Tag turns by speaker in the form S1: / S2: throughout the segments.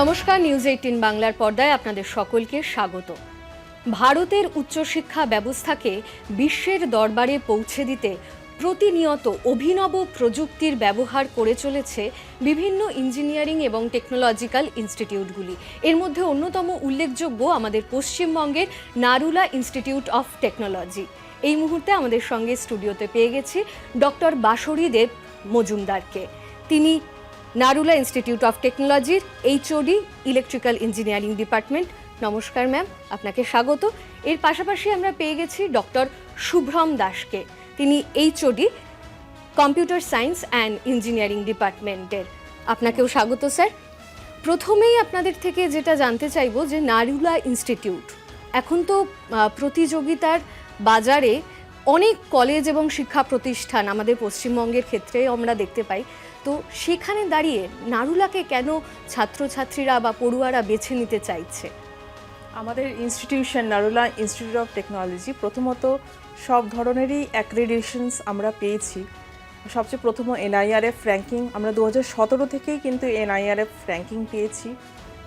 S1: নমস্কার news eighteen বাংলার পর্দায় আপনাদের সকলকে স্বাগত। ভারতের উচ্চশিক্ষা ব্যবস্থাকে বিশ্বের দরবারে পৌঁছে দিতে প্রতিনিয়ত অভিনব প্রযুক্তির ব্যবহার করে চলেছে বিভিন্ন ইঞ্জিনিয়ারিং এবং টেকনোলজিক্যাল ইনস্টিটিউটগুলি এর মধ্যে অন্যতম উল্লেখযোগ্য আমাদের পশ্চিমবঙ্গের নারুলা ইনস্টিটিউট অফ টেকনোলজি এই মুহূর্তে আমাদের সঙ্গে স্টুডিওতে পেয়ে গেছি ডক্টর বাসরী দেব মজুমদারকে। তিনি নারুলা ইনস্টিটিউট অফ টেকনোলজির এইচওডি, ইলেকট্রিক্যাল ইঞ্জিনিয়ারিং ডিপার্টমেন্ট। নমস্কার, ম্যাম। আপনাকে স্বাগত। এর পাশাপাশি আমরা পেয়ে গেছি ডক্টর শুভ্রম দাসকে। তিনি HOD, computer science and engineering ডিপার্টমেন্টের। আপনাকেও স্বাগত, স্যার। প্রথমেই আপনাদের থেকে যেটা জানতে চাইব যে নারুলা ইনস্টিটিউট, এখন তো প্রতিযোগিতার বাজারে অনেক কলেজ এবং শিক্ষা প্রতিষ্ঠান আমাদের পশ্চিমবঙ্গের ক্ষেত্রে আমরা দেখতে পাই তো সেখানে দাঁড়িয়ে নারুলাকে কেন ছাত্রছাত্রীরা বা পড়ুয়ারা বেছে নিতে চাইছে?
S2: আমাদের institution Narula institute of technology প্রথমত সব ধরনেরই অ্যাক্রেডিশনস আমরা পেয়েছি। সবচেয়ে প্রথম এনআইআরএফ র্যাঙ্কিং আমরা দু হাজার সতেরো থেকেই কিন্তু এনআইআরএফ র্যাঙ্কিং পেয়েছি।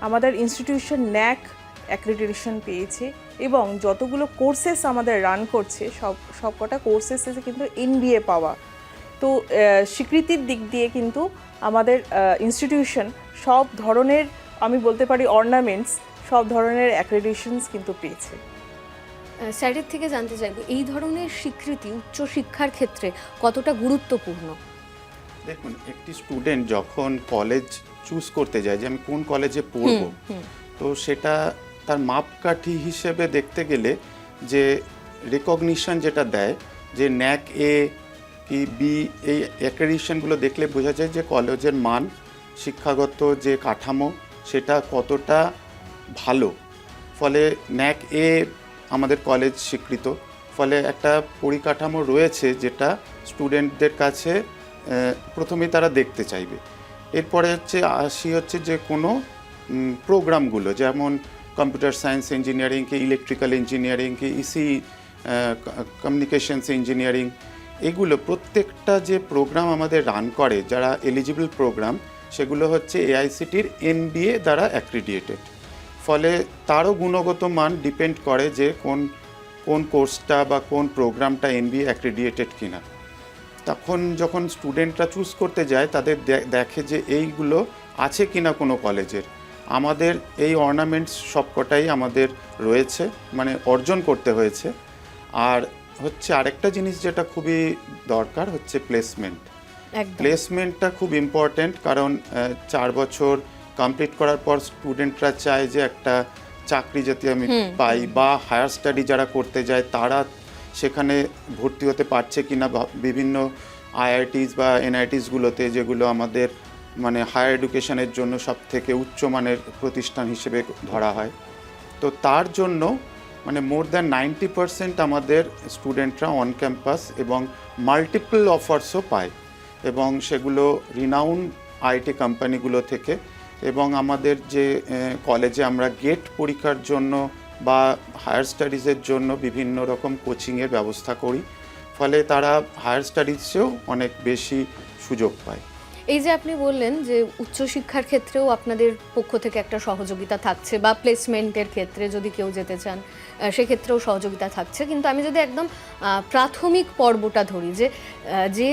S2: আমাদের ইনস্টিটিউশন ন্যাক অ্যাক্রেডিটেশন পেয়েছে এবং যতগুলো কোর্সেস আমাদের রান করছে, সব, সবকটা কোর্সেসে কিন্তু এনবিএ পাওয়া তো স্বীকৃতির দিক দিয়ে কিন্তু আমাদের ইনস্টিটিউশন সব ধরনের আমি বলতে পারি অর্নামেন্টস সব ধরনের অ্যাক্রেডিশনস কিন্তু পেয়েছে।
S1: স্যারের থেকে জানতে চাইব এই ধরনের স্বীকৃতি উচ্চশিক্ষার ক্ষেত্রে কতটা গুরুত্বপূর্ণ?
S3: দেখুন একটি স্টুডেন্ট যখন কলেজ চুজ করতে যায় যে আমি কোন কলেজে পড়ব তো সেটা তার মাপকাঠি হিসেবে দেখতে গেলে যে রেকগনিশন যেটা দেয় যে ন্যাক এ কি বি এই অ্যাক্রেডিশনগুলো দেখলে বোঝা যায় যে কলেজের মান, শিক্ষাগত যে কাঠামো, সেটা কতটা ভালো। ফলে ন্যাক এ আমাদের কলেজ স্বীকৃত। ফলে একটা পরিকাঠামো রয়েছে যেটা স্টুডেন্টদের কাছে প্রথমেই তারা দেখতে চাইবে। এরপরে হচ্ছে আসি হচ্ছে যে কোনো প্রোগ্রামগুলো যেমন কম্পিউটার সায়েন্স ইঞ্জিনিয়ারিং কি ইলেকট্রিক্যাল ইঞ্জিনিয়ারিং কি ইসি কমিউনিকেশনস ইঞ্জিনিয়ারিং এগুলো প্রত্যেকটা যে প্রোগ্রাম আমাদের রান করে, যারা এলিজিবল প্রোগ্রাম সেগুলো হচ্ছে এআইসিটির এনবিএ দ্বারা অ্যাক্রিডিয়েটেড ফলে তারও গুণগত মান ডিপেন্ড করে যে কোন কোন কোর্সটা বা কোন প্রোগ্রামটা এনবিএ অ্যাক্রিডিয়েটেড কিনা। তখন যখন স্টুডেন্টরা চুজ করতে যায়, তাদের দেখে যে এইগুলো আছে কিনা কোনো কলেজের আমাদের এই অর্নামেন্টস সবকটাই আমাদের রয়েছে মানে অর্জন করতে হয়েছে। আর হচ্ছে আরেকটা জিনিস যেটা খুবই দরকার হচ্ছে প্লেসমেন্ট প্লেসমেন্টটা খুব ইম্পর্ট্যান্ট কারণ চার বছর কমপ্লিট করার পর স্টুডেন্টরা চায় যে একটা চাকরি যাতে আমি পাই বা হায়ার স্টাডি যারা করতে যায় তারা সেখানে ভর্তি হতে পারছে কিনা বা বিভিন্ন আইআইটিস বা এনআইটিসগুলোতে যেগুলো আমাদের মানে হায়ার এডুকেশনের জন্য সব থেকে উচ্চমানের প্রতিষ্ঠান হিসেবে ধরা হয়। তো তার জন্য মানে মোর দ্যান নাইনটি পার্সেন্ট আমাদের স্টুডেন্টরা অন ক্যাম্পাস এবং মাল্টিপল অফার্সও পায় এবং সেগুলো রিনাউন আইটি কোম্পানিগুলো থেকে এবং আমাদের যে কলেজে আমরা গেট পরীক্ষার জন্য বা হায়ার স্টাডিজের জন্য বিভিন্ন রকম কোচিংয়ের ব্যবস্থা করি। ফলে তারা হায়ার স্টাডিজেও অনেক বেশি সুযোগ পায়।
S1: এই যে আপনি বললেন যে উচ্চশিক্ষার ক্ষেত্রেও আপনাদের পক্ষ থেকে একটা সহযোগিতা থাকছে বা প্লেসমেন্টের ক্ষেত্রে যদি কেউ যেতে চান সেক্ষেত্রেও সহযোগিতা থাকছে। কিন্তু আমি যদি একদম প্রাথমিক পর্বটা ধরি যে যে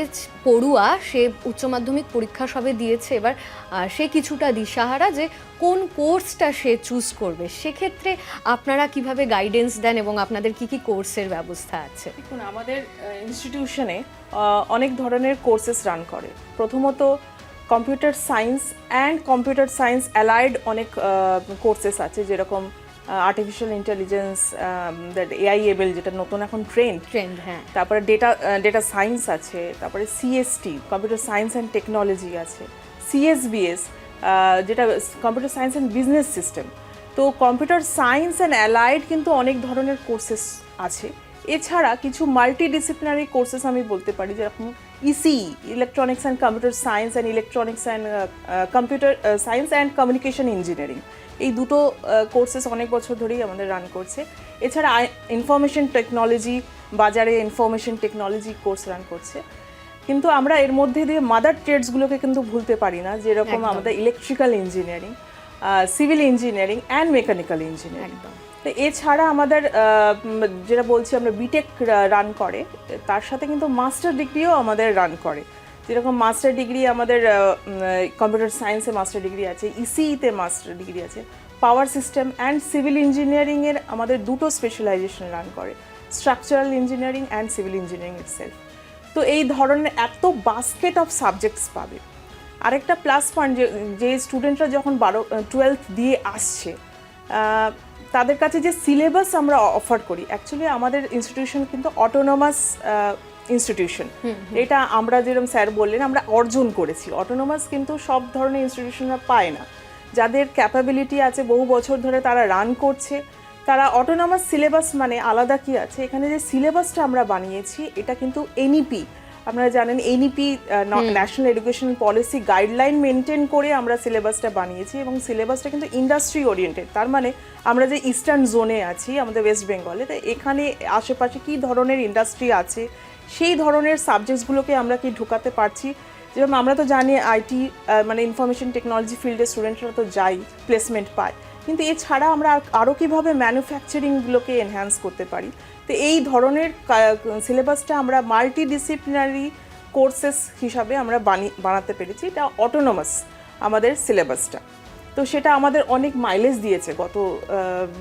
S1: পড়ুয়া সে উচ্চ মাধ্যমিক পরীক্ষা সবে দিয়েছে, এবার সে কিছুটা দিশাহারা যে কোন কোর্সটা সে চুজ করবে, সেক্ষেত্রে আপনারা কীভাবে গাইডেন্স দেন এবং আপনাদের কি কি কোর্সের ব্যবস্থা আছে?
S2: দেখুন, আমাদের ইনস্টিটিউশনে অনেক ধরনের কোর্সেস রান করে। প্রথমত computer science and computer science allied অনেক কোর্সেস আছে, যেরকম artificial intelligence that AI able যেটা নতুন এখন ট্রেন্ড
S1: ট্রেন্ড হ্যাঁ।
S2: তারপরে ডেটা ডেটা সায়েন্স আছে তারপরে CST computer science and technology আছে সিএসবিএস যেটা computer science and business system তো কম্পিউটার সায়েন্স অ্যান্ড অ্যালাইড কিন্তু অনেক ধরনের কোর্সেস আছে। এছাড়া কিছু মাল্টি ডিসিপ্লিনারি কোর্সেস আমি বলতে পারি যেরকম EC electronics and computer science and electronics and computer science and communication engineering এই দুটো কোর্সেস অনেক বছর ধরেই আমাদের রান করছে। এছাড়া ইনফরমেশন টেকনোলজি বাজারে ইনফরমেশন টেকনোলজি কোর্স রান করছে। কিন্তু আমরা এর মধ্যে দিয়ে মাদার ট্রেডসগুলোকে কিন্তু ভুলতে পারি না যেরকম আমাদের electrical engineering civil engineering and mechanical engineering তো এছাড়া আমাদের যেটা বলছি আমরা বিটেক রান করে, তার সাথে কিন্তু মাস্টার ডিগ্রিও আমাদের রান করে। যেরকম মাস্টার ডিগ্রি আমাদের কম্পিউটার সায়েন্সে মাস্টার ডিগ্রি আছে ইসিইতে মাস্টার ডিগ্রি আছে পাওয়ার সিস্টেম অ্যান্ড সিভিল ইঞ্জিনিয়ারিংয়ের আমাদের দুটো স্পেশালাইজেশন রান করে structural engineering and civil engineering itself তো এই ধরনের এত বাস্কেট অফ সাবজেক্টস পাবে। আরেকটা প্লাস পয়েন্ট যে স্টুডেন্টরা যখন বারো টুয়েলথ দিয়ে আসছে তাদের কাছে যে সিলেবাস আমরা অফার করি অ্যাকচুয়ালি আমাদের ইনস্টিটিউশন কিন্তু অটোনোমাস ইনস্টিটিউশন এটা আমরা যেরকম স্যার বললেন আমরা অর্জন করেছি। অটোনোমাস কিন্তু সব ধরনের ইনস্টিটিউশনরা পায় না। যাদের ক্যাপাবিলিটি আছে বহু বছর ধরে তারা রান করছে তারা অটোনোমাস সিলেবাস মানে আলাদা কি আছে? এখানে যে সিলেবাসটা আমরা বানিয়েছি এটা কিন্তু এনইপি আপনারা জানেন NEP national education policy guideline maintain করে আমরা সিলেবাসটা বানিয়েছি এবং সিলেবাসটা কিন্তু ইন্ডাস্ট্রি ওরিয়েন্টেড তার মানে আমরা যে ইস্টার্ন জোনে আছি, আমাদের ওয়েস্ট বেঙ্গলে তো এখানে আশেপাশে কী ধরনের ইন্ডাস্ট্রি আছে? সেই ধরনের সাবজেক্টসগুলোকে আমরা কি ঢুকাতে পারছি? যেরকম আমরা তো জানি আইটি মানে ইনফরমেশন টেকনোলজি ফিল্ডের স্টুডেন্টরা তো যাই প্লেসমেন্ট পায়। কিন্তু এছাড়া আমরা আরও কীভাবে ম্যানুফ্যাকচারিংগুলোকে এনহ্যান্স করতে পারি? তো এই ধরনের সিলেবাসটা আমরা মাল্টি ডিসিপ্লিনারি কোর্সেস হিসাবে আমরা বানি, বানাতে পেরেছি। এটা অটোনোমাস আমাদের সিলেবাসটা তো সেটা আমাদের অনেক মাইলেজ দিয়েছে গত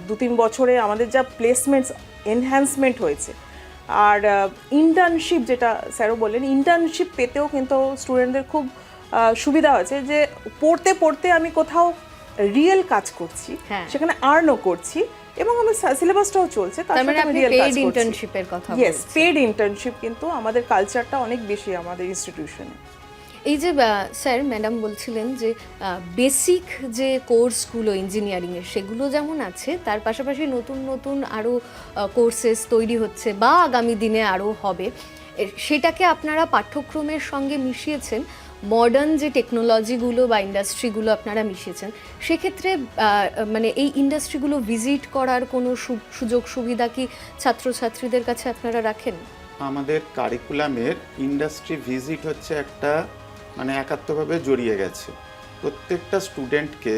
S2: দু তিন বছরে আমাদের যা প্লেসমেন্টস এনহ্যান্সমেন্ট হয়েছে। আর ইন্টার্নশিপ যেটা স্যারও বললেন ইন্টার্নশিপ পেতেও কিন্তু স্টুডেন্টদের খুব সুবিধা হয়েছে যে পড়তে পড়তে আমি কোথাও রিয়েল কাজ করছি
S1: হ্যাঁ।
S2: সেখানে আর্নও করছি এবং আমার সিলেবাসটাও চলছে তার
S1: মানে
S2: সাথে আমি রিয়েল কাজ
S1: ইন্টার্নশিপের কথা
S2: ইয়েস পেড ইন্টার্নশিপ কিন্তু আমাদের কালচারটা অনেক বেশি আমাদের ইনস্টিটিউশনে
S1: এই যে স্যার, ম্যাডাম বলছিলেন যে বেসিক যে কোর্সগুলো ইঞ্জিনিয়ারিংয়ের সেগুলো যেমন আছে, তার পাশাপাশি নতুন নতুন আরও কোর্সেস তৈরি হচ্ছে বা আগামী দিনে আরও হবে। সেটাকে আপনারা পাঠ্যক্রমের সঙ্গে মিশিয়েছেন মডার্ন যে টেকনোলজিগুলো বা ইন্ডাস্ট্রিগুলো আপনারা মিশিয়েছেন, সেক্ষেত্রে মানে এই ইন্ডাস্ট্রিগুলো ভিজিট করার কোনো সুযোগ সুবিধা কি ছাত্রছাত্রীদের কাছে আপনারা রাখেন?
S3: আমাদের কারিকুলামের ইন্ডাস্ট্রি ভিজিট হচ্ছে একটা মানে একাত্মভাবে জড়িয়ে গেছে। প্রত্যেকটা স্টুডেন্টকে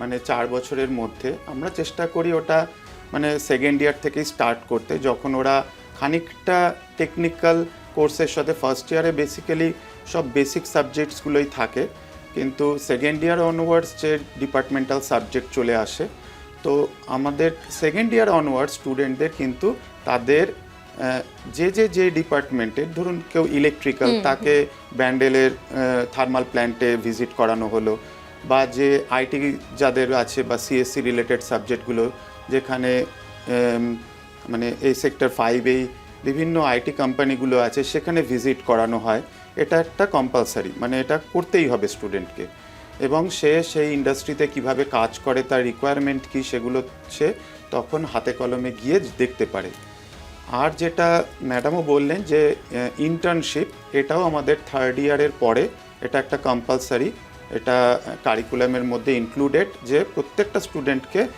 S3: মানে চার বছরের মধ্যে আমরা চেষ্টা করি ওটা মানে সেকেন্ড ইয়ার থেকেই স্টার্ট করতে। যখন ওরা খানিকটা টেকনিক্যাল কোর্সের সাথে ফার্স্ট ইয়ারে বেসিক্যালি সব বেসিক সাবজেক্টসগুলোই থাকে। কিন্তু সেকেন্ড ইয়ার অনওয়ার্ডস যে ডিপার্টমেন্টাল সাবজেক্ট চলে আসে, তো আমাদের সেকেন্ড ইয়ার অনওয়ার্ড স্টুডেন্টদের কিন্তু তাদের যে যে যে ডিপার্টমেন্টের ধরুন কেউ ইলেকট্রিক্যাল তাকে ব্যান্ডেলের থার্মাল প্ল্যান্টে ভিজিট করানো হলো বা যে আইটি যাদের আছে বা সিএসসি রিলেটেড সাবজেক্টগুলো যেখানে মানে এই সেক্টর ফাইভেই বিভিন্ন আইটি কোম্পানিগুলো আছে সেখানে ভিজিট করানো হয়। এটা একটা কম্পালসারি মানে এটা করতেই হবে স্টুডেন্টকে এবং সে সেই ইন্ডাস্ট্রিতে কীভাবে কাজ করে তার রিকোয়ারমেন্ট কী সেগুলো সে তখন হাতে কলমে গিয়ে দেখতে পারে। আর যেটা ম্যাডামও বললেন যে ইন্টার্নশিপ এটাও আমাদের থার্ড ইয়ারের পরে এটা একটা কম্পালসারি এটা কারিকুলামের মধ্যে ইনক্লুডেড যে প্রত্যেকটা স্টুডেন্টকে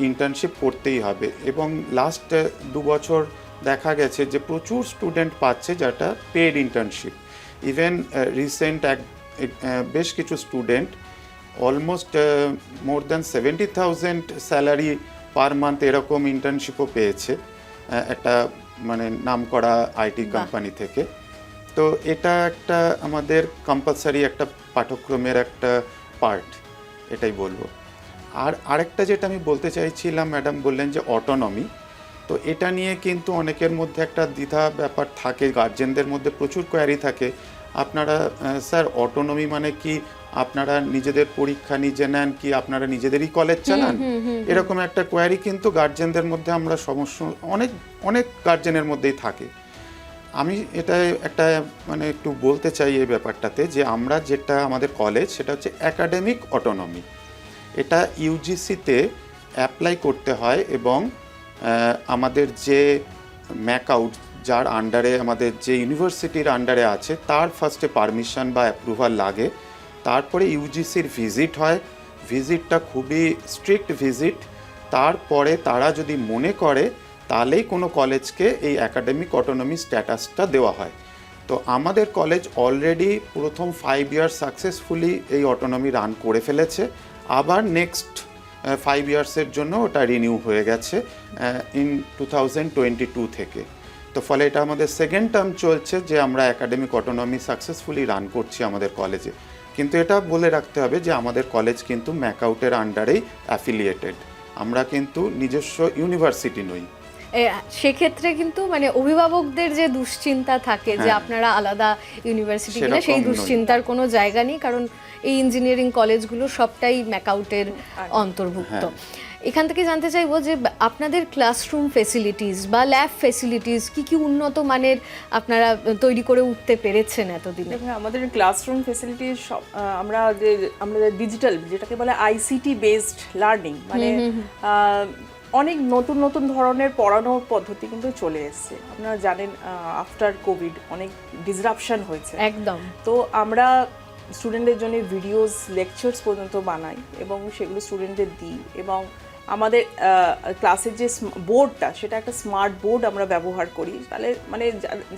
S3: ইন্টার্নশিপ করতেই হবে। এবং লাস্ট দু বছর দেখা গেছে যে প্রচুর স্টুডেন্ট পাচ্ছে যেটা পেড ইন্টার্নশিপ ইভেন রিসেন্ট এক বেশ কিছু student almost more than seventy thousand salary per month এরকম ইন্টার্নশিপও পেয়েছে। একটা মানে নামকরা আইটি কোম্পানি থেকে। তো এটা একটা আমাদের কম্পালসারি একটা পাঠ্যক্রমের একটা পার্ট এটাই বলব। আর আরেকটা যেটা আমি বলতে চাইছিলাম ম্যাডাম বললেন যে অটোনমি তো এটা নিয়ে কিন্তু অনেকের মধ্যে একটা দ্বিধা ব্যাপার থাকে গার্জেনদের মধ্যে প্রচুর কোয়ারি থাকে। আপনারা স্যার অটোনমি মানে কি? আপনারা নিজেদের পরীক্ষা নিজে নেন কি আপনারা নিজেদেরই কলেজ চালান? এরকম একটা কোয়ারি কিন্তু গার্জেনদের মধ্যে আমরা সমস্যা অনেক অনেক গার্জেনের মধ্যেই থাকে। আমি এটা একটা মানে একটু বলতে চাই এই ব্যাপারটাতে যে আমরা যেটা আমাদের কলেজ সেটা হচ্ছে একাডেমিক অটোনমি এটা ইউজিসিতে অ্যাপ্লাই করতে হয় এবং আমাদের যে ম্যাকআউট যার আন্ডারে আমাদের যে ইউনিভার্সিটির আন্ডারে আছে তার ফার্স্টে পারমিশন বা অ্যাপ্রুভাল লাগে। তারপরে ইউজিসির ভিজিট হয়। ভিজিটটা খুবই স্ট্রিক্ট ভিজিট তারপরে তারা যদি মনে করে, তাহলেই কোনো কলেজকে এই একাডেমিক অটোনমি স্ট্যাটাসটা দেওয়া হয়। তো আমাদের কলেজ অলরেডি প্রথম ফাইভ ইয়ার সাকসেসফুলি এই অটোনমি রান করে ফেলেছে। আবার নেক্সট ফাইভ ইয়ার্সের জন্য ওটা রিনিউ হয়ে গেছে in two thousand twenty two থেকে। তো ফলে এটা আমাদের সেকেন্ড টার্ম চলছে যে আমরা একাডেমিক অটোনমি সাকসেসফুলি রান করছি আমাদের কলেজে কিন্তু এটা বলে রাখতে হবে যে আমাদের কলেজ কিন্তু ম্যাকআউটের আন্ডারেই অ্যাফিলিয়েটেড আমরা কিন্তু নিজস্ব ইউনিভার্সিটি নই।
S1: সেক্ষেত্রে কিন্তু মানে অভিভাবকদের যে দুশ্চিন্তা থাকে যে
S3: হ্যাঁ।
S1: আপনারা আলাদা ইউনিভার্সিটি
S3: কিনা
S1: সেই দুশ্চিন্তার কোনো জায়গা নেই কারণ এই ইঞ্জিনিয়ারিং কলেজগুলো সবটাই ম্যাকআউটের অন্তর্ভুক্ত। এখান থেকে জানতে চাইব যে আপনাদের ক্লাসরুম ফেসিলিটিস বা ল্যাব ফেসিলিটিস কি কি উন্নত মানের আপনারা তৈরি করে উঠতে পেরেছেন এতদিনে?
S2: আমাদের ক্লাসরুম ফেসিলিটি সব আমরা যে আমরা ডিজিটাল যেটাকে বলে আইসিটি বেসড লার্নিং মানে অনেক নতুন নতুন ধরনের পড়ানোর পদ্ধতি কিন্তু চলে এসেছে। আপনারা জানেন আফটার কোভিড অনেক ডিসরাপশন হয়েছে।
S1: একদম।
S2: তো আমরা স্টুডেন্টদের জন্য ভিডিওস লেকচার্স পর্যন্ত বানাই এবং সেগুলো স্টুডেন্টদের দিই এবং আমাদের ক্লাসের যে বোর্ডটা সেটা একটা স্মার্ট বোর্ড আমরা ব্যবহার করি। তাহলে মানে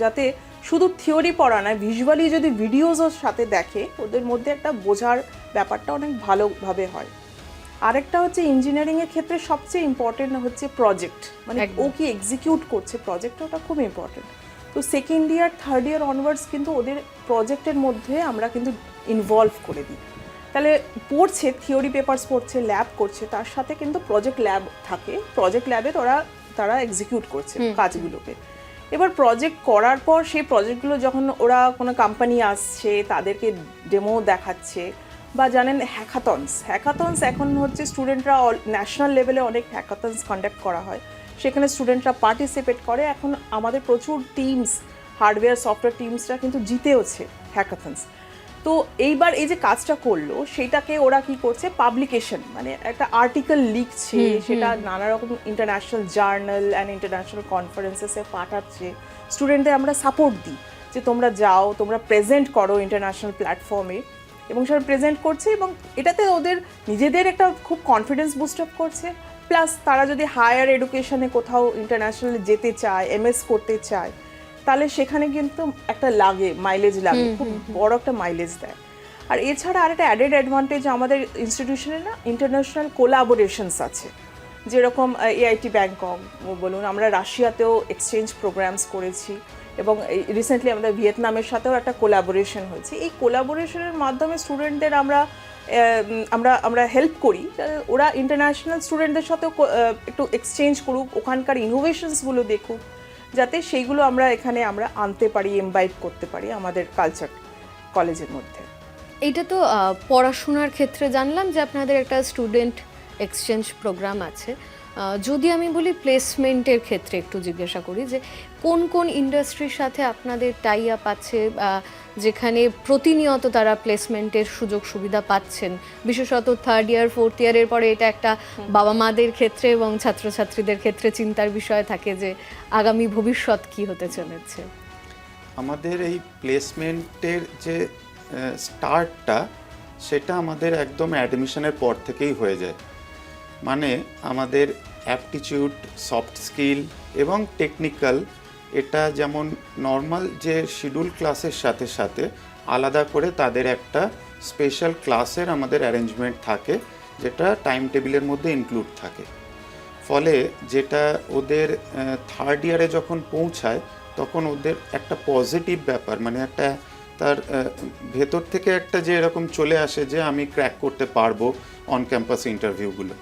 S2: যাতে শুধু থিওরি পড়া নয় ভিজুয়ালি যদি ভিডিওসও সাথে দেখে ওদের মধ্যে একটা বোঝার ব্যাপারটা অনেক ভালোভাবে হয়। আরেকটা হচ্ছে ইঞ্জিনিয়ারিং এর ক্ষেত্রে সবচেয়ে ইম্পর্টেন্ট হচ্ছে প্রজেক্ট মানে। ও কি এক্সিকিউট করছে প্রজেক্টটা ওটা খুব ইম্পর্টেন্ট তো second year third year onwards কিন্তু ওদের প্রজেক্টের মধ্যে আমরা কিন্তু ইনভলভ করে দিই। তাহলে পড়ছে থিওরি পেপার্স পড়ছে ল্যাব করছে তার সাথে কিন্তু প্রজেক্ট ল্যাব থাকে। প্রজেক্ট ল্যাবে ওরা তারা এক্সিকিউট করছে কাজগুলোকে। এবার প্রজেক্ট করার পর সেই প্রজেক্টগুলো যখন ওরা কোনো কোম্পানি আসছে তাদেরকে ডেমো দেখাচ্ছে বা জানেন হ্যাকাথনস হ্যাকাথনস এখন হচ্ছে স্টুডেন্টরা ন্যাশনাল লেভেলে অনেক হ্যাকাথনস কন্ডাক্ট করা হয়। সেখানে স্টুডেন্টরা পার্টিসিপেট করে। এখন আমাদের প্রচুর টিমস হার্ডওয়্যার সফটওয়্যার টিমসরা কিন্তু জিতেওছে হ্যাকাথনস তো এইবার এই যে কাজটা করল সেটাকে ওরা কি করছে? পাবলিকেশন মানে একটা আর্টিকেল লিখছে সেটা নানা রকম ইন্টারন্যাশনাল জার্নাল অ্যান্ড ইন্টারন্যাশনাল কনফারেন্সেসে পাঠাচ্ছে। স্টুডেন্টদের আমরা সাপোর্ট দিই যে তোমরা যাও তোমরা প্রেজেন্ট করো ইন্টারন্যাশনাল প্ল্যাটফর্মে এবং সেটা প্রেজেন্ট করছে এবং এটাতে ওদের নিজেদের একটা খুব কনফিডেন্স বুস্ট আপ করছে। প্লাস তারা যদি হায়ার এডুকেশনে কোথাও ইন্টারন্যাশনাল যেতে চায় এমএস করতে চায় তাহলে সেখানে কিন্তু একটা লাগে মাইলেজ লাগে খুব বড় একটা মাইলেজ দেয়। আর এছাড়া আরেকটা অ্যাডেড অ্যাডভান্টেজ আমাদের ইনস্টিটিউশনে না ইন্টারন্যাশনাল কোলাবোরেশনস আছে। যেরকম এআইটি ব্যাংকক বলুন আমরা রাশিয়াতেও এক্সচেঞ্জ প্রোগ্রামস করেছি এবং রিসেন্টলি আমাদের ভিয়েতনামের সাথেও একটা কোলাবোরেশন হয়েছে। এই কোলাবোরেশনের মাধ্যমে স্টুডেন্টদের আমরা আমরা আমরা হেল্প করি। ওরা ইন্টারন্যাশনাল স্টুডেন্টদের সাথেও একটু এক্সচেঞ্জ করুক ওখানকার ইনোভেশনসগুলো দেখুক। যাতে সেইগুলো আমরা এখানে আমরা আনতে পারি এমবাইব করতে পারি আমাদের কালচার কলেজের মধ্যে।
S1: এটা তো পড়াশোনার ক্ষেত্রে জানলাম যে আপনাদের একটা স্টুডেন্ট এক্সচেঞ্জ প্রোগ্রাম আছে। যদি আমি বলি প্লেসমেন্টের ক্ষেত্রে একটু জিজ্ঞাসা করি যে কোন কোন ইন্ডাস্ট্রির সাথে আপনাদের টাই আপ আছে যেখানে প্রতিনিয়ত তারা প্লেসমেন্টের সুযোগ সুবিধা পাচ্ছেন? বিশেষত থার্ড ইয়ার ফোর্থ ইয়ারের পরে এটা একটা বাবা মাদের ক্ষেত্রে এবং ছাত্রছাত্রীদের ক্ষেত্রে চিন্তার বিষয় থাকে যে আগামী ভবিষ্যৎ কি হতে চলেছে।
S3: আমাদের এই প্লেসমেন্টের যে স্টার্টটা সেটা আমাদের একদম অ্যাডমিশনের পর থেকেই হয়ে যায়। মানে আমাদের অ্যাপটিটিউড সফট স্কিল এবং টেকনিক্যাল এটা যেমন নর্মাল যে শিডিউল ক্লাসের সাথে সাথে আলাদা করে তাদের একটা স্পেশাল ক্লাসের আমাদের অ্যারেঞ্জমেন্ট থাকে, যেটা টাইম টেবিলের মধ্যে ইনক্লুড থাকে। ফলে যেটা ওদের থার্ড ইয়ারে যখন পৌঁছায়, তখন ওদের একটা পজিটিভ ব্যাপার মানে একটা তার ভেতর থেকে একটা যে এরকম চলে আসে যে আমি ক্র্যাক করতে পারব অন ক্যাম্পাস ইন্টারভিউগুলো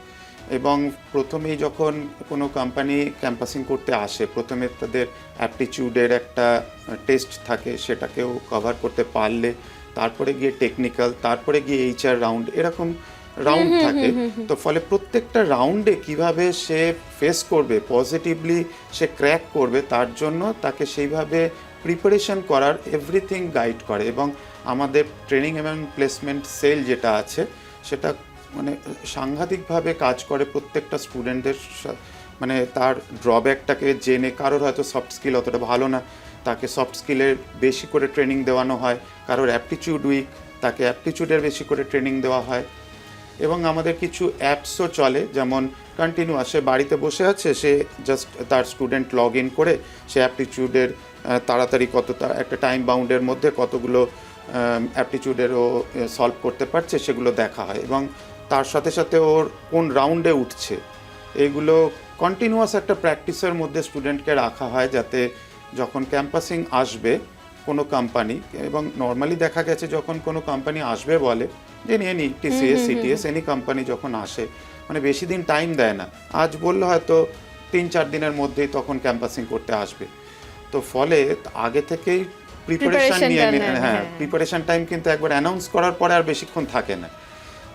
S3: এবং প্রথমেই যখন কোনো কোম্পানি ক্যাম্পাসিং করতে আসে প্রথমে তাদের অ্যাপটিটিউডের একটা টেস্ট থাকে সেটাকেও কভার করতে পারলে তারপরে গিয়ে টেকনিক্যাল তারপরে গিয়ে এইচআর রাউন্ড এরকম রাউন্ড থাকে। তো ফলে প্রত্যেকটা রাউন্ডে কীভাবে সে ফেস করবে পজিটিভলি সে ক্র্যাক করবে তার জন্য তাকে সেইভাবে প্রিপারেশন করার এভরিথিং গাইড করে। এবং আমাদের ট্রেনিং এবং প্লেসমেন্ট সেল যেটা আছে সেটা মানে সাংঘাতিকভাবে কাজ করে প্রত্যেকটা স্টুডেন্টের মানে তার ড্রব্যাকটাকে জেনে কারোর হয়তো সফট স্কিল অতটা ভালো না। তাকে সফট স্কিলের বেশি করে ট্রেনিং দেওয়ানো হয়। কারোর অ্যাপটিটিউড উইক তাকে অ্যাপটিটিউডের বেশি করে ট্রেনিং দেওয়া হয়। এবং আমাদের কিছু অ্যাপসও চলে, যেমন কন্টিনিউয়াস সে বাড়িতে বসে আছে, সে জাস্ট তার স্টুডেন্ট লগ ইন করে, সে অ্যাপটিটিউডের তাড়াতাড়ি কতটা, একটা টাইম বাউন্ডের মধ্যে কতগুলো অ্যাপটিটিউডেরও সলভ করতে পারছে, সেগুলো দেখা হয়। এবং তার সাথে সাথে ওর কোন রাউন্ডে উঠছে এগুলো কন্টিনিউয়াস একটা প্র্যাকটিসের মধ্যে স্টুডেন্টকে রাখা হয় যাতে যখন ক্যাম্পাসিং আসবে কোনো কোম্পানি এবং নর্মালি দেখা গেছে যখন কোনো কোম্পানি আসবে বলে যে নিয়ে নি টিসিএস সিটিএস এনি কোম্পানি যখন আসে মানে বেশি দিন টাইম দেয় না। আজ বললে হয়তো তিন চার দিনের মধ্যেই তখন ক্যাম্পাসিং করতে আসবে। তো ফলে আগে থেকেই প্রিপারেশন নিয়ে হ্যাঁ
S1: হ্যাঁ।
S3: প্রিপারেশন টাইম কিন্তু একবার অ্যানাউন্স করার পরে আর বেশিক্ষণ থাকে না।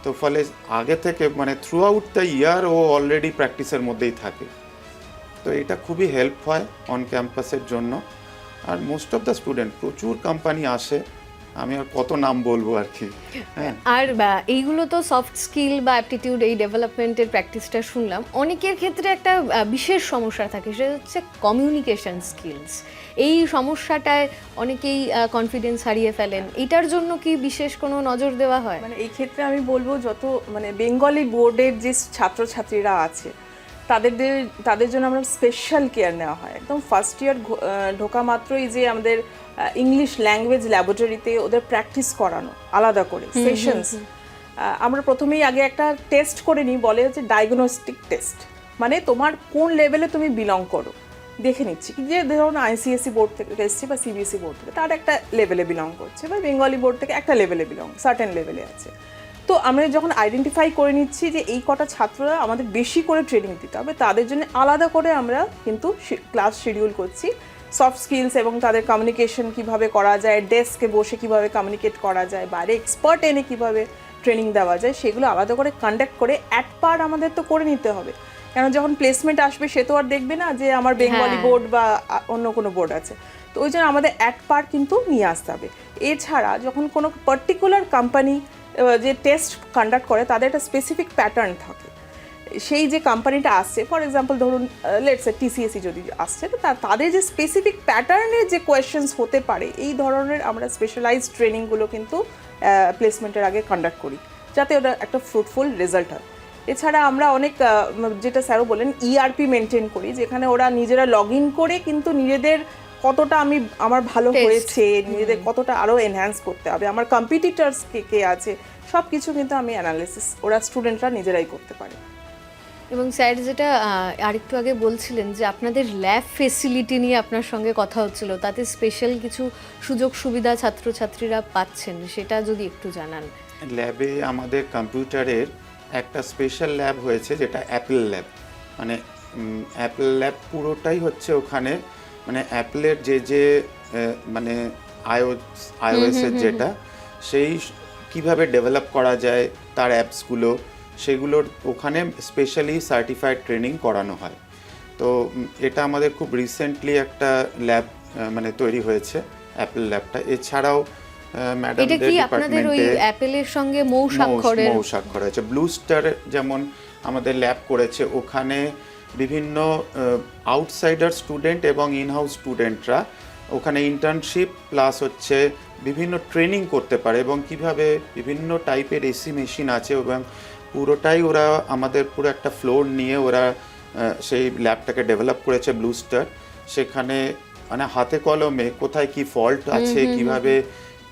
S3: তো ফলে আগে থেকে মানে থ্রু আউট দ্য ইয়ার ও অলরেডি প্র্যাকটিসের মধ্যেই থাকে। তো এটা খুবই হেল্প হয় অন ক্যাম্পাসের জন্য। আর মোস্ট অফ দ্য স্টুডেন্ট প্রচুর কোম্পানি আসে। আমি আর কত নাম বলব আর কি হ্যাঁ?
S1: আর এইগুলো তো সফট স্কিল বা অ্যাপটিটিউড এই ডেভেলপমেন্টের প্র্যাকটিসটা শুনলাম। অনেকের ক্ষেত্রে একটা বিশেষ সমস্যা থাকে সেটা হচ্ছে কমিউনিকেশন স্কিলস এই সমস্যাটায় অনেকেই কনফিডেন্স হারিয়ে ফেলেন। এটার জন্য কি বিশেষ কোনো নজর দেওয়া হয়?
S2: মানে এই ক্ষেত্রে আমি বলব যত মানে বেঙ্গলি বোর্ডের যে ছাত্রছাত্রীরা আছে তাদের তাদের জন্য আমরা স্পেশাল কেয়ার নেওয়া হয়। একদম ফার্স্ট ইয়ার ঢোকা মাত্রই যে আমাদের ইংলিশ ল্যাঙ্গুয়েজ ল্যাবরেটরিতে ওদের প্র্যাকটিস করানো আলাদা করে সেশনস আমরা প্রথমেই আগে একটা টেস্ট করে নিই বলে হচ্ছে ডায়াগনস্টিক টেস্ট মানে তোমার কোন লেভেলে তুমি বিলং করো দেখে নিচ্ছি। যে ধরুন আইসিএসসি বোর্ড থেকে এসছে বা সিবিএসসি বোর্ড থেকে তার একটা লেভেলে বিলং করছে বা বেঙ্গলি বোর্ড থেকে একটা লেভেলে বিলং সার্টেন লেভেলে আছে। তো আমরা যখন আইডেন্টিফাই করে নিচ্ছি যে এই কটা ছাত্ররা আমাদের বেশি করে ট্রেনিং দিতে হবে তাদের জন্য আলাদা করে আমরা কিন্তু ক্লাস শিডিউল করছি। সফট স্কিলস এবং তাদের কমিউনিকেশন কীভাবে করা যায় ডেস্কে বসে কীভাবে কমিউনিকেট করা যায় বাইরে এক্সপার্ট এনে কীভাবে ট্রেনিং দেওয়া যায় সেগুলো আলাদা করে কন্ডাক্ট করে অ্যাট পার আমাদের তো করে নিতে হবে। কেন যখন প্লেসমেন্ট আসবে সে তো আর দেখবে না যে আমার বেঙ্গলি
S1: হ্যাঁ।
S2: বোর্ড বা অন্য কোনো বোর্ড আছে। তো ওই জন্য আমাদের অ্যাট পার কিন্তু নিয়ে আসতে হবে। এছাড়া যখন কোনো পার্টিকুলার কোম্পানি যে টেস্ট কন্ডাক্ট করে তাদের একটা স্পেসিফিক প্যাটার্ন থাকে। সেই যে কোম্পানিটা আসছে ফর এক্সাম্পল ধরুন লেটস টিসিএসি যদি আসছে তো তা- তাদের যে স্পেসিফিক প্যাটার্নের যে কোয়েশ্চেন্স হতে পারে এই ধরনের আমরা স্পেশালাইজড ট্রেনিংগুলো কিন্তু প্লেসমেন্টের আগে কন্ডাক্ট করি যাতে ওটা একটা ফ্রুটফুল রেজাল্ট হয়। এছাড়া আমরা অনেক যেটা স্যারও বলেন ইআরপি মেনটেন করি যেখানে ওরা নিজেরা লগ ইন করে কিন্তু নিজেদের কতটা আমি আমার ভালো হয়েছে নিজেদের কতটা আরও এনহ্যান্স করতে হবে আমার কম্পিটিটার্স কে কে আছে সব কিছু কিন্তু আমি অ্যানালিসিস ওরা স্টুডেন্টরা নিজেরাই করতে পারে।
S1: এবং স্যার যেটা আরেকটু আগে বলছিলেন যে আপনাদের ল্যাব ফেসিলিটি নিয়ে আপনার সঙ্গে কথা হচ্ছিল তাতে স্পেশাল কিছু সুযোগ সুবিধা ছাত্রছাত্রীরা পাচ্ছেন সেটা যদি একটু জানান।
S3: ল্যাবে আমাদের কম্পিউটারের একটা স্পেশাল ল্যাব হয়েছে যেটা অ্যাপেল ল্যাব। মানে অ্যাপেল ল্যাব পুরোটাই হচ্ছে ওখানে মানে অ্যাপেলের যে যে মানে আইও আইওএসের যেটা সেই কীভাবে ডেভেলপ করা যায় তার অ্যাপসগুলো সেগুলোর ওখানে স্পেশালি সার্টিফাইড ট্রেনিং করানো হয়। তো এটা আমাদের খুব রিসেন্টলি একটা ল্যাব মানে তৈরি হয়েছে অ্যাপেল ল্যাবটা এছাড়াও
S1: এটা কি আপনাদের ওই অ্যাপেলের সঙ্গে মৌ স্বাক্ষরের
S3: মৌ স্বাক্ষর আছে ব্লু স্টার যেমন আমাদের ল্যাব করেছে ওখানে বিভিন্ন আউটসাইডার স্টুডেন্ট এবং ইনহাউস স্টুডেন্টরা ওখানে ইন্টার্নশিপ প্লাস হচ্ছে বিভিন্ন ট্রেনিং করতে পারে এবং কীভাবে বিভিন্ন টাইপের এসি মেশিন আছে এবং পুরোটাই ওরা আমাদের পুরো একটা ফ্লোর নিয়ে ওরা সেই ল্যাবটাকে ডেভেলপ করেছে ব্লু স্টার সেখানে মানে হাতে কলমে কোথায় কি ফল্ট আছে কীভাবে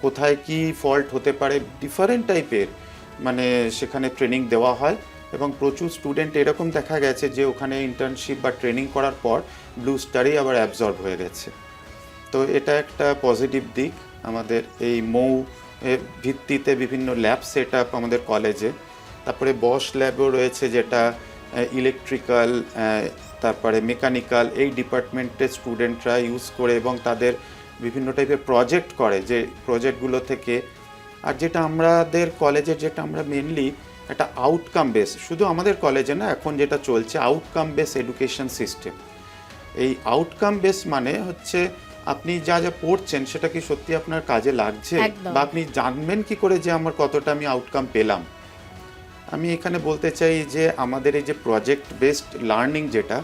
S3: কোথায় কি ফল্ট হতে পারে ডিফারেন্ট টাইপের মানে সেখানে ট্রেনিং দেওয়া হয়। এবং প্রচুর স্টুডেন্ট এরকম দেখা গেছে যে ওখানে ইন্টার্নশিপ বা ট্রেনিং করার পর ব্লু স্টারেই আবার অ্যাবজর্ব হয়ে গেছে। তো এটা একটা পজিটিভ দিক আমাদের এই মৌ ভিত্তিতে বিভিন্ন ল্যাব সেট আপ আমাদের কলেজে তারপরে বস ল্যাবও রয়েছে যেটা ইলেকট্রিক্যাল তারপরে মেকানিক্যাল এই ডিপার্টমেন্টের স্টুডেন্টরা ইউজ করে এবং তাদের বিভিন্ন টাইপের প্রজেক্ট করে যে প্রজেক্টগুলো থেকে। আর যেটা আমাদের কলেজের যেটা আমরা মেনলি একটা আউটকাম বেস শুধু আমাদের কলেজে না এখন যেটা চলছে আউটকাম বেস এডুকেশন সিস্টেম এই আউটকাম বেস মানে হচ্ছে আপনি যা যা পড়ছেন সেটা কি সত্যি আপনার কাজে লাগছে? বা আপনি জানবেন কি করে যে আমার কতটা আমি আউটকাম পেলাম? আমি এখানে বলতে চাই যে আমাদের এই যে প্রজেক্ট বেসড লার্নিং যেটা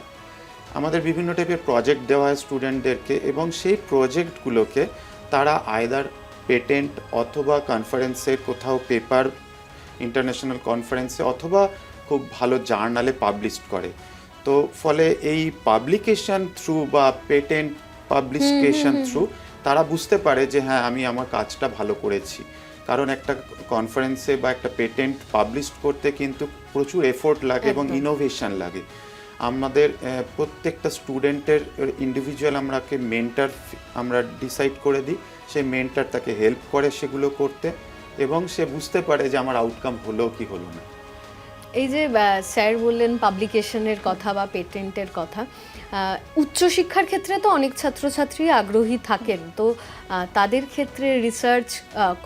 S3: আমাদের বিভিন্ন টাইপের প্রজেক্ট দেওয়া হয় স্টুডেন্টদেরকে এবং সেই প্রজেক্টগুলোকে তারা আয়দার পেটেন্ট অথবা কনফারেন্সে কোথাও পেপার ইন্টারন্যাশনাল কনফারেন্সে অথবা খুব ভালো জার্নালে পাবলিশ করে। তো ফলে এই পাবলিকেশন থ্রু বা পেটেন্ট পাবলিকেশন থ্রু তারা বুঝতে পারে যে হ্যাঁ আমি আমার কাজটা ভালো করেছি। কারণ একটা কনফারেন্সে বা একটা পেটেন্ট পাবলিশ করতে কিন্তু প্রচুর এফোর্ট লাগে এবং। ইনোভেশন লাগে আমাদের প্রত্যেকটা স্টুডেন্টের ইন্ডিভিজুয়াল আমরাকে মেন্টার আমরা ডিসাইড করে দিই সেই মেন্টার তাকে হেল্প করে সেগুলো করতে এবং সে বুঝতে পারে যে আমার আউটকাম হলো কি হলো না
S1: এই যে স্যার বললেন পাবলিকেশনের কথা বা পেটেন্টের কথা উচ্চশিক্ষার ক্ষেত্রে তো অনেক ছাত্রছাত্রী আগ্রহী থাকেন। তো তাদের ক্ষেত্রে রিসার্চ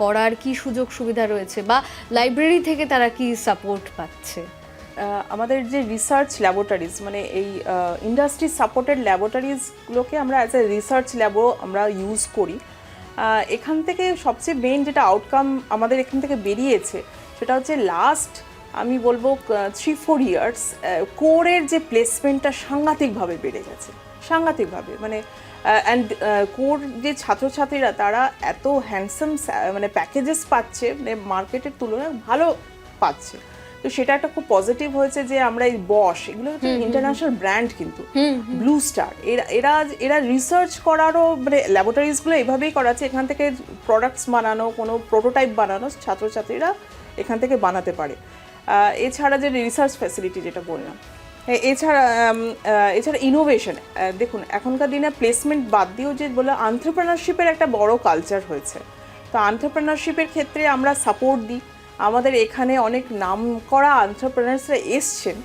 S1: করার কি সুযোগ সুবিধা রয়েছে বা লাইব্রেরি থেকে তারা কি সাপোর্ট পাচ্ছে?
S2: আমাদের যে রিসার্চ ল্যাবরেটরিজ মানে এই ইন্ডাস্ট্রি সাপোর্টেড ল্যাবরেটরিজগুলোকে আমরা অ্যাজ এ রিসার্চ ল্যাবও আমরা ইউজ করি। এখান থেকে সবচেয়ে মেন যেটা আউটকাম আমাদের এখান থেকে বেরিয়েছে, সেটা হচ্ছে লাস্ট আমি বলব থ্রি ফোর ইয়ার্স কোরের যে প্লেসমেন্টটা সাংঘাতিকভাবে বেড়ে গেছে। সাংঘাতিকভাবে মানে অ্যান্ড কোর যে ছাত্রছাত্রীরা তারা এত হ্যান্ডসাম মানে প্যাকেজেস পাচ্ছে মানে মার্কেটের তুলনায় ভালো পাচ্ছে। তো সেটা একটা খুব পজিটিভ হয়েছে যে আমরা এই বস এগুলো হচ্ছে ইন্টারন্যাশনাল ব্র্যান্ড কিন্তু। ব্লু স্টার এরা এরা এরা রিসার্চ করারও মানে ল্যাবরেটরিজগুলো এভাবেই করাচ্ছে এখান থেকে প্রোডাক্টস বানানো কোনো প্রোটোটাইপ বানানো ছাত্রছাত্রীরা এখান থেকে বানাতে পারে। এছাড়া যে রিসার্চ ফ্যাসিলিটি যেটা বললাম এছাড়া এছাড়া ইনোভেশন দেখুন এখনকার দিনে প্লেসমেন্ট বাদ দিয়েও যে বলে আন্টারপ্রেনারশিপের একটা বড় কালচার হয়েছে। তো আন্টারপ্রেনারশিপের ক্ষেত্রে আমরা সাপোর্ট দিই। আমাদের এখানে অনেক নাম করা আন্টারপ্রেনার্সরা এসছেন।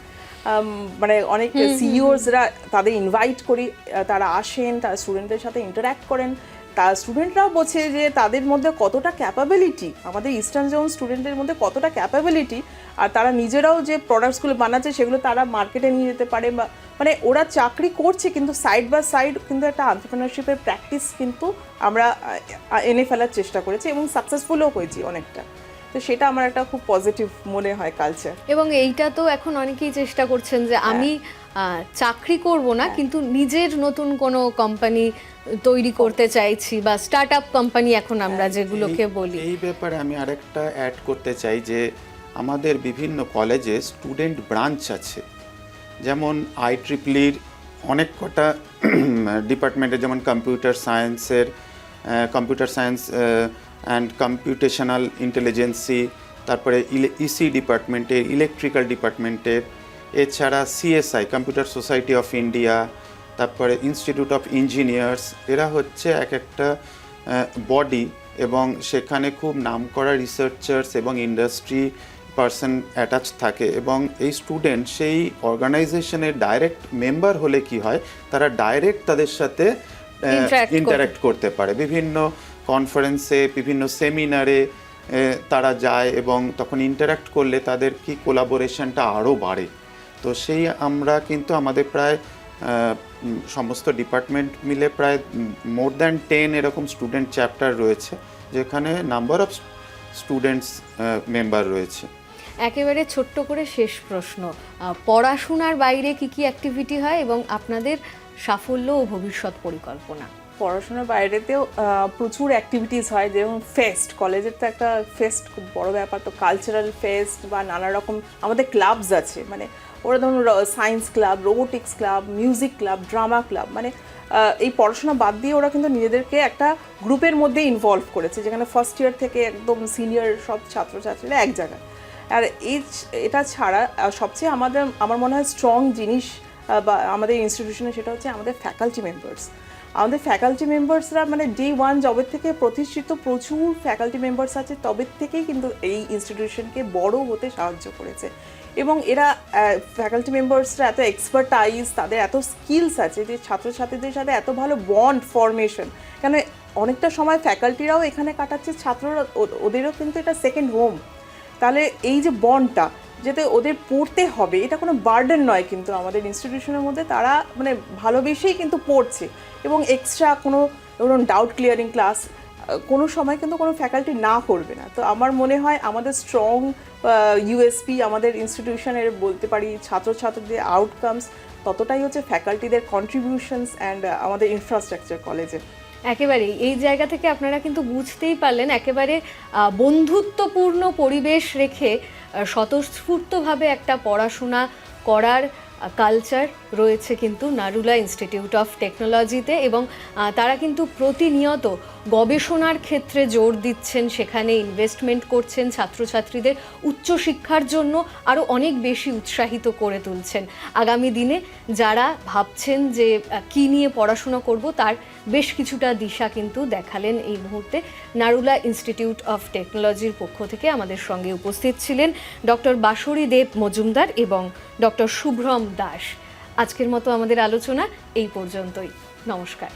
S2: মানে অনেক সিইওসরা তাদের ইনভাইট করি তারা আসেন তারা স্টুডেন্টদের সাথে ইন্টারাক্ট করেন। তা স্টুডেন্টরাও বোঝে যে তাদের মধ্যে কতটা ক্যাপাবিলিটি আমাদের ইস্টার্ন জোন স্টুডেন্টের মধ্যে কতটা ক্যাপাবিলিটি আর তারা নিজেরাও যে প্রোডাক্টসগুলো বানাচ্ছে সেগুলো তারা মার্কেটে নিয়ে যেতে পারে বা মানে ওরা চাকরি করছে কিন্তু সাইড বাই সাইড কিন্তু একটা আন্টারপ্রেনারশিপের প্র্যাকটিস কিন্তু আমরা এনে ফেলার চেষ্টা করেছি এবং সাকসেসফুলও হয়েছি অনেকটা। তো সেটা আমার একটা খুব পজিটিভ মনে হয় কালচার
S1: এবং এইটা তো এখন অনেকেই চেষ্টা করছেন যে আমি আহ, চাকরি করব না কিন্তু নিজের নতুন কোনো কোম্পানি তৈরি করতে চাইছি বা স্টার্ট আপ কোম্পানি এখন আমরা যেগুলোকে বলি।
S3: এই ব্যাপারে আমি আরেকটা অ্যাড করতে চাই যে আমাদের বিভিন্ন কলেজে স্টুডেন্ট ব্রাঞ্চ আছে। যেমন আই ট্রিপলির অনেক কটা ডিপার্টমেন্টে যেমন কম্পিউটার সায়েন্সের computer science and computational intelligence তারপরে ইসি ডিপার্টমেন্টের ইলেকট্রিক্যাল ডিপার্টমেন্টের এছাড়া CSI computer society of India তারপরে ইনস্টিটিউট অফ ইঞ্জিনিয়ার্স এরা হচ্ছে এক একটা বডি এবং সেখানে খুব নাম করা রিসার্চার্স এবং ইন্ডাস্ট্রি পার্সন অ্যাটাচ থাকে এবং এই স্টুডেন্ট সেই অর্গানাইজেশনের ডাইরেক্ট মেম্বার হলে কি হয়? তারা ডাইরেক্ট তাদের সাথে ইন্টারাক্ট করতে পারে। বিভিন্ন কনফারেন্সে বিভিন্ন সেমিনারে তারা যায় এবং তখন ইন্টারাক্ট করলে তাদের কি কোলাবোরেশনটা আরও বাড়ে। তো সেই আমরা কিন্তু আমাদের প্রায় সমস্ত ডিপার্টমেন্ট মিলে প্রায় মোর দ্যান টেন এরকম স্টুডেন্ট চ্যাপ্টার রয়েছে যেখানে নাম্বার অফ স্টুডেন্টস মেম্বার রয়েছে।
S1: একেবারে ছোট্ট করে শেষ প্রশ্ন পড়াশোনার বাইরে কি কি অ্যাক্টিভিটি হয় এবং আপনাদের সাফল্য ও ভবিষ্যৎ পরিকল্পনা?
S2: পড়াশোনার বাইরেতেও প্রচুর অ্যাক্টিভিটিস হয় যেমন ফেস্ট কলেজের তো একটা ফেস্ট খুব বড় ব্যাপার তো কালচারাল ফেস্ট বা নানা রকম আমাদের ক্লাবস আছে মানে ওরা ধরুন science club robotics club music club drama club মানে এই পড়াশোনা বাদ দিয়ে ওরা কিন্তু নিজেদেরকে একটা গ্রুপের মধ্যে ইনভলভ করেছে, যেখানে ফার্স্ট ইয়ার থেকে একদম সিনিয়র সব ছাত্রছাত্রীরা এক জায়গায়। আর এই এটা ছাড়া সবচেয়ে আমাদের, আমার মনে হয় স্ট্রং জিনিস বা আমাদের ইনস্টিটিউশনে সেটা হচ্ছে আমাদের ফ্যাকাল্টি মেম্বার্স আমাদের ফ্যাকাল্টি মেম্বার্সরা মানে ডে ওয়ান জবের থেকে প্রতিষ্ঠিত প্রচুর ফ্যাকাল্টি মেম্বার্স আছে তবে থেকেই কিন্তু এই ইনস্টিটিউশনকে বড় হতে সাহায্য করেছে। এবং এরা ফ্যাকাল্টি মেম্বার্সরা এত এক্সপার্টাইজ তাদের এত স্কিলস আছে যে ছাত্রছাত্রীদের সাথে এত ভালো বন্ড ফরমেশন কেন অনেকটা সময় ফ্যাকাল্টিরাও এখানে কাটাচ্ছে, ছাত্ররা ওদেরও কিন্তু এটা সেকেন্ড হোম তাহলে এই যে বন্ডটা যাতে ওদের পড়তে হবে, এটা কোনো বার্ডেন নয় কিন্তু আমাদের ইনস্টিটিউশনের মধ্যে। তারা মানে ভালোবেসেই কিন্তু পড়ছে। এবং এক্সট্রা কোনো, ধরুন ডাউট ক্লিয়ারিং ক্লাস কোনো সময় কিন্তু কোনো ফ্যাকাল্টি না করবে না। তো আমার মনে হয় আমাদের স্ট্রং ইউএসপি আমাদের ইনস্টিটিউশনের বলতে পারি ছাত্রছাত্রীদের আউটকামস ততটাই হচ্ছে ফ্যাকাল্টিদের কন্ট্রিবিউশনস অ্যান্ড আমাদের ইনফ্রাস্ট্রাকচার কলেজে
S1: একেবারেই। এই জায়গা থেকে আপনারা কিন্তু বুঝতেই পারলেন একেবারে বন্ধুত্বপূর্ণ পরিবেশ রেখে স্বতঃস্ফূর্তভাবে একটা পড়াশোনা করার কালচার রয়েছে কিন্তু নারুলা ইনস্টিটিউট অফ টেকনোলজিতে এবং তারা কিন্তু প্রতিনিয়ত গবেষণার ক্ষেত্রে জোর দিচ্ছেন, সেখানে ইনভেস্টমেন্ট করছেন ছাত্রছাত্রীদের উচ্চশিক্ষার জন্য আরও অনেক বেশি উৎসাহিত করে তুলছেন। আগামী দিনে যারা ভাবছেন যে কী নিয়ে পড়াশোনা করব, তার বেশ কিছুটা দিশা কিন্তু দেখালেন এই মুহূর্তে নারুলা ইনস্টিটিউট অফ টেকনোলজির পক্ষ থেকে আমাদের সঙ্গে উপস্থিত ছিলেন ডক্টর বাসরী দেব মজুমদার এবং ডক্টর শুভ্রম দাস। আজকের মতো আমাদের আলোচনা এই পর্যন্তই। নমস্কার।